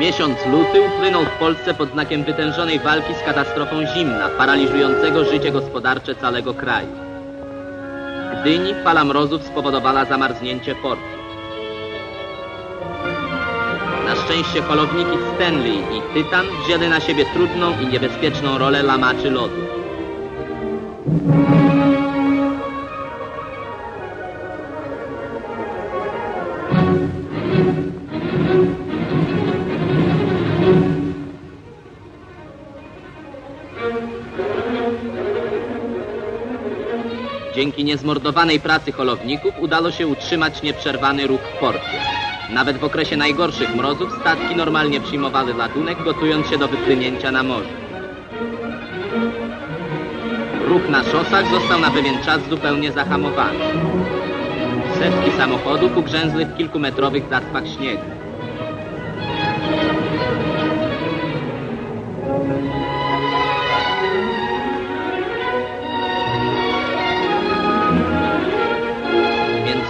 Miesiąc luty upłynął w Polsce pod znakiem wytężonej walki z katastrofą zimna, paraliżującego życie gospodarcze całego kraju. W Gdyni fala mrozów spowodowała zamarznięcie portu. Na szczęście holowniki Stanley i Tytan wzięły na siebie trudną i niebezpieczną rolę lamaczy lodu. Dzięki niezmordowanej pracy holowników udało się utrzymać nieprzerwany ruch w porcie. Nawet w okresie najgorszych mrozów statki normalnie przyjmowały ładunek, gotując się do wypłynięcia na morze. Ruch na szosach został na pewien czas zupełnie zahamowany. Setki samochodów ugrzęzły w kilkumetrowych zaspach śniegu.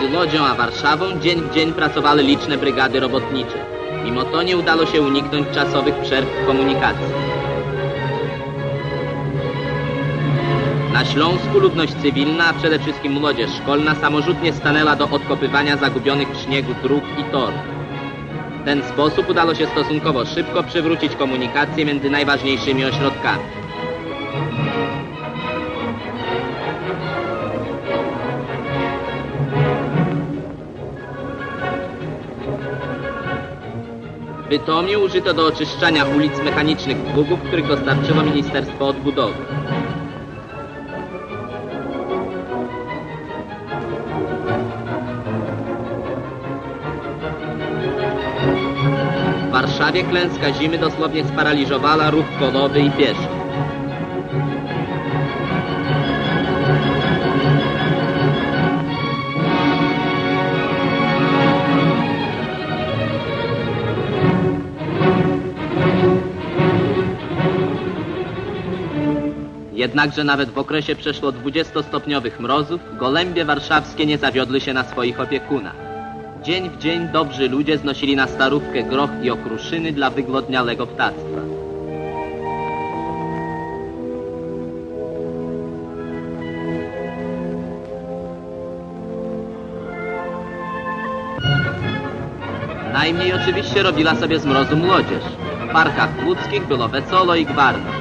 Między Lodzią a Warszawą dzień w dzień pracowały liczne brygady robotnicze. Mimo to nie udało się uniknąć czasowych przerw w komunikacji. Na Śląsku ludność cywilna, a przede wszystkim młodzież szkolna samorzutnie stanęła do odkopywania zagubionych w śniegu dróg i torów. W ten sposób udało się stosunkowo szybko przywrócić komunikację między najważniejszymi ośrodkami. W Bytomiu użyto do oczyszczania ulic mechanicznych długów, których dostarczyło Ministerstwo Odbudowy. W Warszawie klęska zimy dosłownie sparaliżowała ruch kolowy i pieszy. Jednakże nawet w okresie przeszło 20-stopniowych mrozów gołębie warszawskie nie zawiodły się na swoich opiekunach. Dzień w dzień dobrzy ludzie znosili na starówkę groch i okruszyny dla wyglodniałego ptactwa. Najmniej oczywiście robiła sobie z mrozu młodzież. W parkach łódzkich było wesolo i gwarno.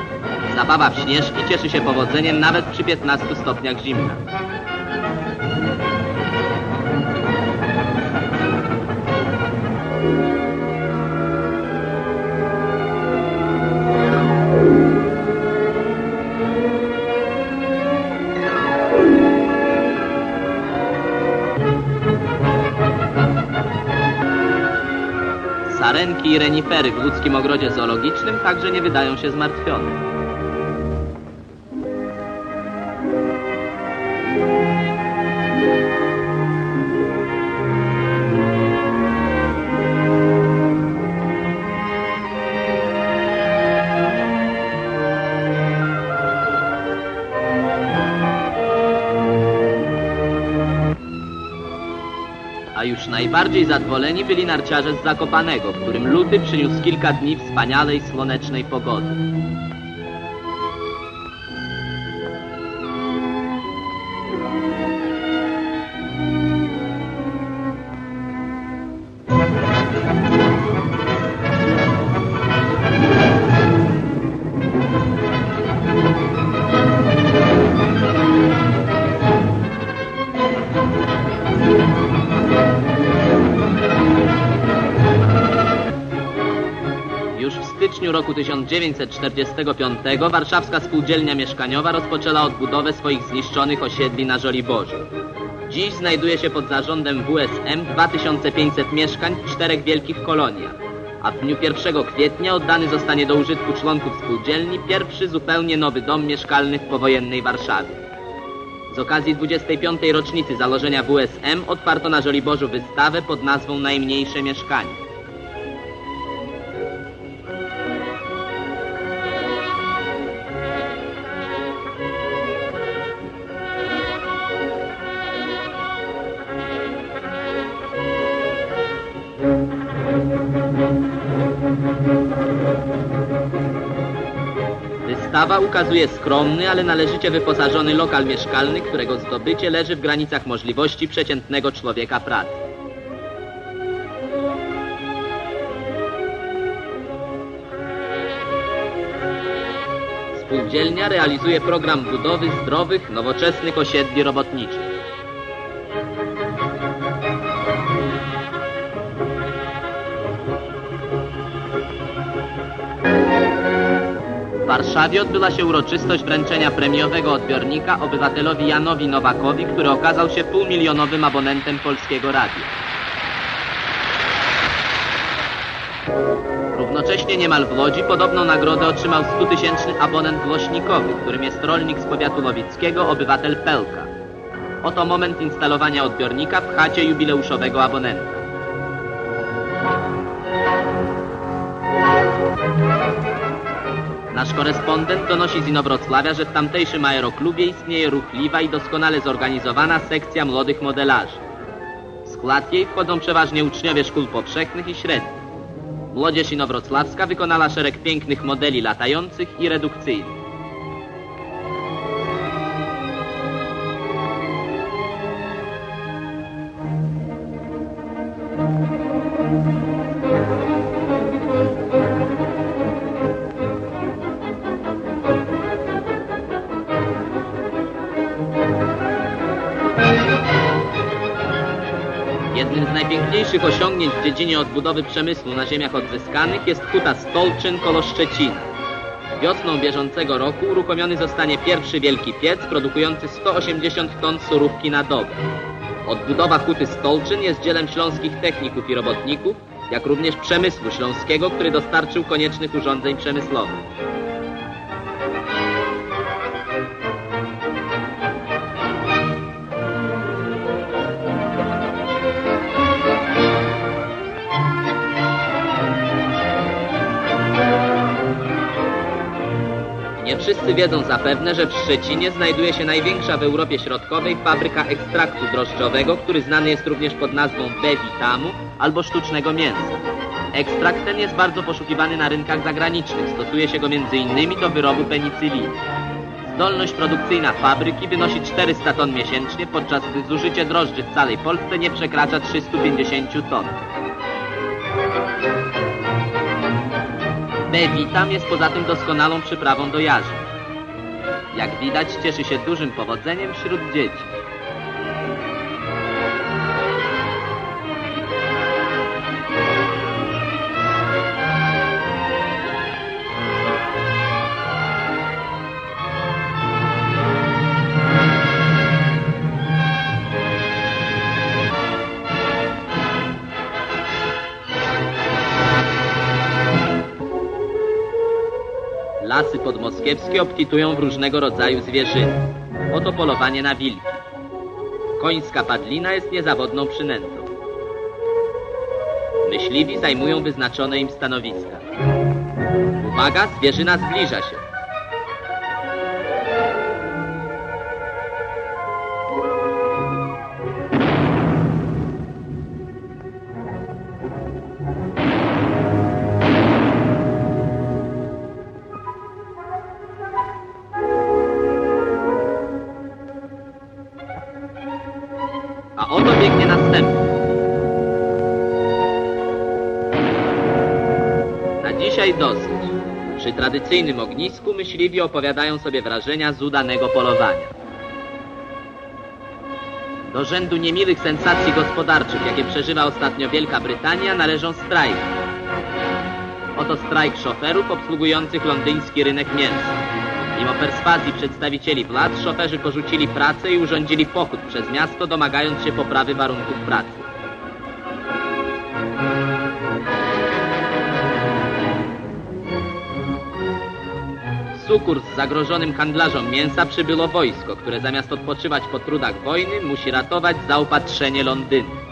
Zabawa w śnieżki cieszy się powodzeniem nawet przy 15 stopniach zimna. Sarenki i renifery w łódzkim ogrodzie zoologicznym także nie wydają się zmartwione. Już najbardziej zadowoleni byli narciarze z Zakopanego, którym luty przyniósł kilka dni wspaniałej, słonecznej pogody. Styczniu roku 1945 warszawska spółdzielnia mieszkaniowa rozpoczęła odbudowę swoich zniszczonych osiedli na Żoliborzu. Dziś znajduje się pod zarządem WSM 2500 mieszkań w czterech wielkich koloniach, a w dniu 1 kwietnia oddany zostanie do użytku członków spółdzielni pierwszy zupełnie nowy dom mieszkalny w powojennej Warszawie. Z okazji 25. rocznicy założenia WSM otwarto na Żoliborzu wystawę pod nazwą Najmniejsze mieszkanie. Wystawa ukazuje skromny, ale należycie wyposażony lokal mieszkalny, którego zdobycie leży w granicach możliwości przeciętnego człowieka pracy. Spółdzielnia realizuje program budowy zdrowych, nowoczesnych osiedli robotniczych. Warszawie odbyła się uroczystość wręczenia premiowego odbiornika obywatelowi Janowi Nowakowi, który okazał się półmilionowym abonentem Polskiego Radia. Równocześnie niemal w Łodzi podobną nagrodę otrzymał 100-tysięczny abonent głośnikowy, którym jest rolnik z powiatu łowickiego, obywatel Pelka. Oto moment instalowania odbiornika w chacie jubileuszowego abonenta. Nasz korespondent donosi z Inowrocławia, że w tamtejszym aeroklubie istnieje ruchliwa i doskonale zorganizowana sekcja młodych modelarzy. W skład jej wchodzą przeważnie uczniowie szkół powszechnych i średnich. Młodzież inowrocławska wykonała szereg pięknych modeli latających i redukcyjnych. Z najpiękniejszych osiągnięć w dziedzinie odbudowy przemysłu na ziemiach odzyskanych jest huta Stolczyn koło Szczecina. Wiosną bieżącego roku uruchomiony zostanie pierwszy wielki piec produkujący 180 ton surówki na dobę. Odbudowa huty Stolczyn jest dziełem śląskich techników i robotników, jak również przemysłu śląskiego, który dostarczył koniecznych urządzeń przemysłowych. Wszyscy wiedzą zapewne, że w Szczecinie znajduje się największa w Europie Środkowej fabryka ekstraktu drożdżowego, który znany jest również pod nazwą B-Vitamu albo sztucznego mięsa. Ekstrakt ten jest bardzo poszukiwany na rynkach zagranicznych. Stosuje się go m.in. do wyrobu penicyliny. Zdolność produkcyjna fabryki wynosi 400 ton miesięcznie, podczas gdy zużycie drożdży w całej Polsce nie przekracza 350 ton. B-Vitam jest poza tym doskonałą przyprawą do jarzyn. Jak widać, cieszy się dużym powodzeniem wśród dzieci. Lasy podmoskiewskie obfitują w różnego rodzaju zwierzyny. Oto polowanie na wilki. Końska padlina jest niezawodną przynętą. Myśliwi zajmują wyznaczone im stanowiska. Uwaga, zwierzyna zbliża się. Przy tradycyjnym ognisku myśliwi opowiadają sobie wrażenia z udanego polowania. Do rzędu niemiłych sensacji gospodarczych, jakie przeżywa ostatnio Wielka Brytania, należą strajki. Oto strajk szoferów obsługujących londyński rynek mięsa. Mimo perswazji przedstawicieli władz, szoferzy porzucili pracę i urządzili pochód przez miasto, domagając się poprawy warunków pracy. Sukurs zagrożonym handlarzom mięsa przybyło wojsko, które zamiast odpoczywać po trudach wojny, musi ratować zaopatrzenie Londynu.